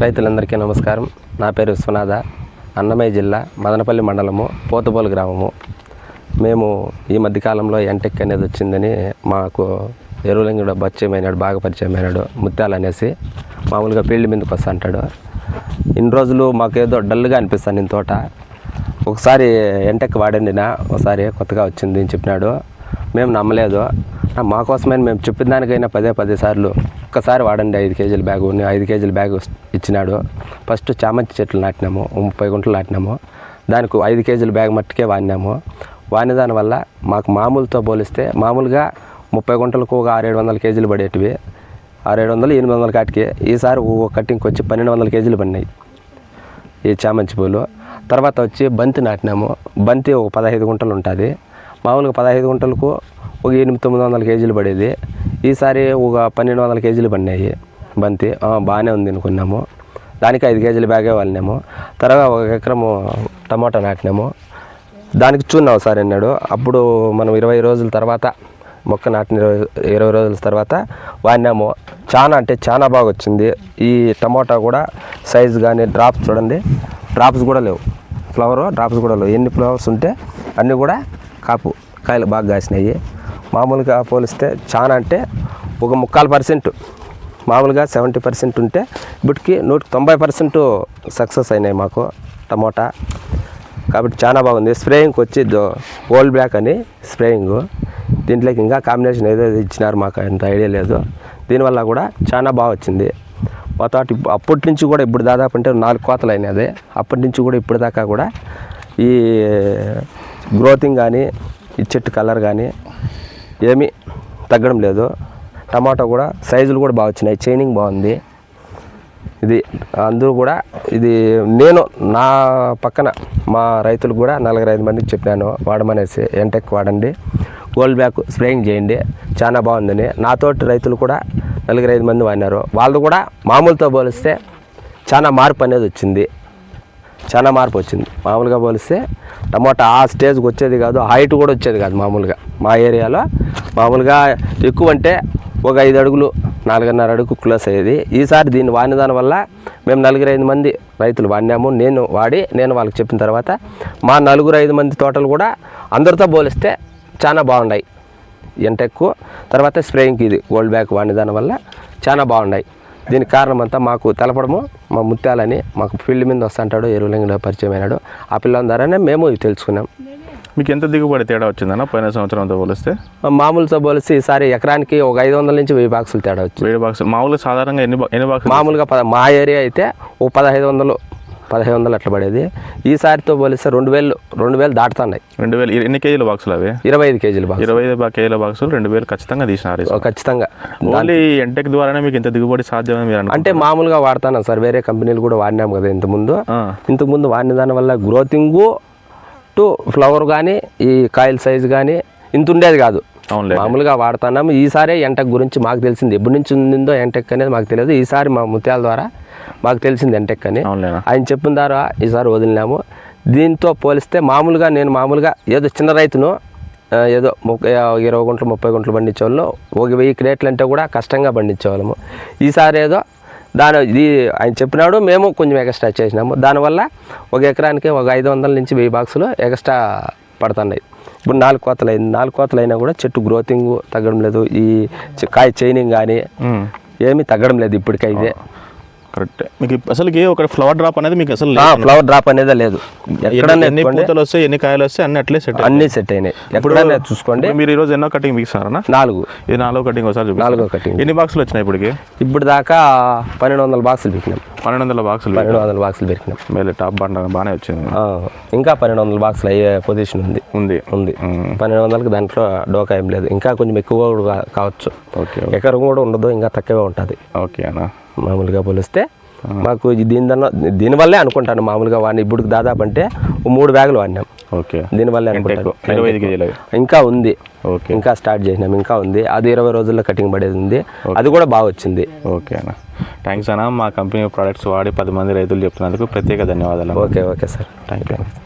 రైతులందరికీ నమస్కారం. నా పేరు విశ్వనాథ. అన్నమయ్య జిల్లా మదనపల్లి మండలము పోతుపోలు గ్రామము. మేము ఈ మధ్యకాలంలో ఎంటెక్ అనేది వచ్చిందని మాకు ఎరువులంగిడ పరిచయం అయినాడు బాగా పరిచయం అయినాడు ముత్యాలు అనేసి మామూలుగా ఫీల్డ్ మీదకి వస్తా అంటాడు. ఇన్ని రోజులు మాకేదో డల్గా అనిపిస్తాను నేను తోట. ఒకసారి ఎంటెక్ వాడండినా ఒకసారి కొత్తగా వచ్చింది అని చెప్పినాడు. మేము నమ్మలేదు. ఆ, మా మేము చెప్పిన దానికైనా పదే పదే సార్లు ఒక్కసారి వాడండి ఐదు కేజీల బ్యాగు. ఐదు కేజీల బ్యాగ్ ఇచ్చినాడు. ఫస్ట్ చామంతి చెట్లు నాటినాము. ముప్పై గుంటలు నాటినాము. దానికి ఐదు కేజీల బ్యాగ్ మట్టుకే వాడినాము. వాడిన దానివల్ల మాకు మామూలుతో పోలిస్తే మామూలుగా ముప్పై గుంటలకు ఒక ఆరేడు వందల కేజీలు పడేటివి. ఆరేడు వందలు ఎనిమిది వందల కాటికి ఈసారి ఒక కట్టింగ్కి వచ్చి పన్నెండు వందల కేజీలు పడినాయి. ఈ చామంతి పూలు. తర్వాత వచ్చి బంతి నాటినాము. బంతి ఒక పదహైదు గుంటలు ఉంటుంది. మామూలుగా పదహైదు గుంటలకు ఒక ఎనిమిది తొమ్మిది వందల కేజీలు పడేది. ఈసారి ఒక పన్నెండు వందల కేజీలు పడినాయి. బంతి. బాగానే ఉంది అనుకున్నాము. దానికి ఐదు కేజీల బ్యాగే వాళ్ళినాము తర్వాత ఒక ఎకరము టమాటా నాటినాము. దానికి చూన్నావు సార్ అన్నాడు. అప్పుడు మనం ఇరవై రోజుల తర్వాత మొక్క నాటిన ఇరవై ఇరవై రోజుల తర్వాత వాడినాము చాలా అంటే చాలా బాగా వచ్చింది. ఈ టమాటా కూడా సైజు కానీ డ్రాప్స్ చూడండి. డ్రాప్స్ కూడా లేవు. ఫ్లవర్ డ్రాప్స్ కూడా లేవు. ఎన్ని ఫ్లవర్స్ ఉంటే అన్నీ కూడా కాపు కాయలు బాగా కాసినాయి. మామూలుగా పోలిస్తే చాలా అంటే ఒక ముక్కాలు పర్సెంట్. మామూలుగా సెవెంటీ పర్సెంట్ ఉంటే ఇప్పటికి నూట తొంభై పర్సెంట్ సక్సెస్ అయినాయి మాకు టమోటా. కాబట్టి చాలా బాగుంది. స్ప్రేయింగ్కి వచ్చి ఓల్డ్ బ్లాక్ అని స్ప్రేయింగ్. దీంట్లోకి ఇంకా కాంబినేషన్ ఏదో ఇచ్చినారు మాకు అంత ఐడియా లేదు. దీనివల్ల కూడా చాలా బాగా వచ్చింది. మా తోట అప్పటి నుంచి కూడా ఇప్పుడు దాదాపు అంటే నాలుగు కోతలు అయినది అప్పటి నుంచి కూడా ఇప్పుడు దాకా కూడా ఈ గ్రోతింగ్ కానీ ఈ చెట్టు కలర్ కానీ ఏమీ తగ్గడం లేదు. టమాటో కూడా సైజులు కూడా బాగా వచ్చినాయి. చైనింగ్ బాగుంది. ఇది అందరూ కూడా ఇది నేను నా పక్కన మా రైతులు కూడా నలుగురు ఐదు మందికి చెప్పాను వాడమనేసి ఎంటెక్ వాడండి. గోల్డ్ బ్యాక్ స్ప్రేయింగ్ చేయండి. చాలా బాగుందని. నాతోటి రైతులు కూడా నలుగురు ఐదు మంది వాడినారు. వాళ్ళు కూడా మామూలుతో పోలిస్తే చాలా మార్పు అనేది వచ్చింది. చాలా మార్పు వచ్చింది. మామూలుగా పోలిస్తే టమాటా ఆ స్టేజ్కి వచ్చేది కాదు హైట్ కూడా వచ్చేది కాదు మామూలుగా. మా ఏరియాలో మామూలుగా ఎక్కువ అంటే ఒక ఐదు అడుగులు నాలుగున్నర అడుగు క్లోజ్ అయ్యేది. ఈసారి దీన్ని వాడిన దాని వల్ల మేము నలుగురు ఐదు మంది రైతులు వాడినాము. నేను వాడి నేను వాళ్ళకి చెప్పిన తర్వాత మా నలుగురు ఐదు మంది తోటలు కూడా అందరితో పోలిస్తే చాలా బాగున్నాయి. ఎంటెక్కు తర్వాత స్ప్రేయింగ్కి ఇది గోల్డ్ బ్యాక్ వాడిన దాని వల్ల చాలా బాగున్నాయి. దీనికి కారణం అంతా మాకు తెలపడము మా ముత్యాలని మాకు ఫీల్డ్ మీద వస్తుంటాడు ఎరువులంగా పరిచయం అయినాడు ఆ పిల్లల ద్వారానే మేము ఇవి తెలుసుకున్నాం. మీకు ఎంత దిగుబడి తేడా వచ్చిందన్న? పోయిన సంవత్సరంతో పోలిస్తే? మామూలుతో పోలిసి ఈసారి ఎకరానికి ఒక ఐదు వందల నుంచి వెయ్యి బాక్సులు తేడా వచ్చింది. వేడి బాక్స్ మామూలుగా సాధారణంగా ఎన్ని ఎన్ని బాక్స్ మామూలుగా మా ఏరియా అయితే ఓ పదహైదు వందలు పదహైదు వందలు అట్లా పడేది. ఈసారితో పోలిస్తే రెండు వేలు రెండు వేలు దాటుతున్నాయి. రెండు వేలు ఎన్ని కేజీల బాక్సులు అవి? ఇరవై ఐదు కేజీలు బాక్స్ ఇరవై ఐదు కేజీల బాక్సులు రెండు వేలు ఖచ్చితంగా తీసినారు ఖచ్చితంగా. ఓన్లీ ఎంటెక్ ద్వారానే మీకు ఇంత దిగుబడి సాధ్యమని మీరు? అంటే మామూలుగా వాడతాను సార్. వేరే కంపెనీలు కూడా వాడినాం కదా ఇంతకుముందు. ఇంతకుముందు వాడిన దానివల్ల గ్రోతింగు టు ఫ్లవర్ కానీ ఈ కాయల సైజు కానీ ఇంత ఉండేది కాదు. మామూలుగా వాడుతున్నాము. ఈసారి ఎంటెక్ గురించి మాకు తెలిసింది. ఎప్పటి నుంచి ఉందో ఎంటెక్ అనేది మాకు తెలియదు. ఈసారి మా ముత్యాల ద్వారా మాకు తెలిసింది ఎంటెక్ అని. ఆయన చెప్పిన ద్వారా ఈసారి వదిలినాము. దీంతో పోలిస్తే మామూలుగా నేను మామూలుగా ఏదో చిన్న రైతును ఏదో ముప్పై ఇరవై గుంటలు ముప్పై గుంటలు పండించేవాళ్ళు ఒక వెయ్యి క్రేట్లు అంటే కూడా కష్టంగా పండించేవాళ్ళము. ఈసారి ఏదో దాని ఇది ఆయన చెప్పినాడు మేము కొంచెం ఎక్స్ట్రా చేసినాము. దానివల్ల ఒక ఎకరానికి ఒక ఐదు వందల నుంచి వెయ్యి బాక్సులు ఎక్స్ట్రా పడుతున్నాయి. ఇప్పుడు నాలుగు కోతలు అయింది నాలుగు కోతలు అయినా కూడా చెట్టు గ్రోతింగ్ తగ్గడం లేదు. ఈ కాయ చైనింగ్ కానీ ఏమీ తగ్గడం లేదు ఇప్పటికైతే. కరెక్ట్. మీకు అసలుకి ఒక ఫ్లవర్ డ్రాప్ అనేది మీకు అసలు. ఫ్లవర్ డ్రాప్ అనేది లేదు. ఎక్కడన్నా ఎన్ని పూతలు వస్తాయి ఎన్ని కాయలు వస్తాయి అన్ని అట్లే సెట్ అన్నీ సెట్ అయినాయి. ఎప్పుడైనా చూసుకోండి. మీరు ఈ రోజు ఎన్నో కటింగ్ మిగిస్తారనా నాలుగు. ఇది నాలుగో కటింగ్ ఒకసారి? నాలుగో కటింగ్. ఎన్ని బాక్సులు వచ్చినాయి ఇప్పటికి? ఇప్పుడు దాకా పన్నెండు వందల బాక్సులు పెరికినాం పన్నెండు వందల బాక్సులు పన్నెండు వందల బాక్సులు పెరికినాం మేలే టాప్ బండ బాగానే వచ్చింది. ఇంకా పన్నెండు వందల బాక్సులు అయ్యే పొజిషన్ ఉంది. ఉంది. ఉంది. పన్నెండు వందలకి దాంట్లో డోకా ఏం లేదు. ఇంకా కొంచెం ఎక్కువ కూడా కావచ్చు. ఓకే. ఎకరం కూడా ఉండదు ఇంకా తక్కువే ఉంటుంది. ఓకే అన్న. మామూలుగా పోలిస్తే మాకు దీని దన్న దీనివల్లే అనుకుంటాను మామూలుగా వాడిని. ఇప్పుడు దాదాపు అంటే మూడు బ్యాగులు వాడినాం. ఓకే. దీనివల్లే అనుకుంటాను. ఇంకా ఉంది. ఓకే. ఇంకా స్టార్ట్ చేసినాం. ఇంకా ఉంది. అది ఇరవై రోజుల్లో కటింగ్ పడేది ఉంది. అది కూడా బాగా వచ్చింది. ఓకే అన్న. థ్యాంక్స్ అన్న. మా కంపెనీ ప్రోడక్ట్స్ వాడి పది మంది రైతులు చెప్తున్నందుకు ప్రత్యేక ధన్యవాదాలు okay okay sir. Thank you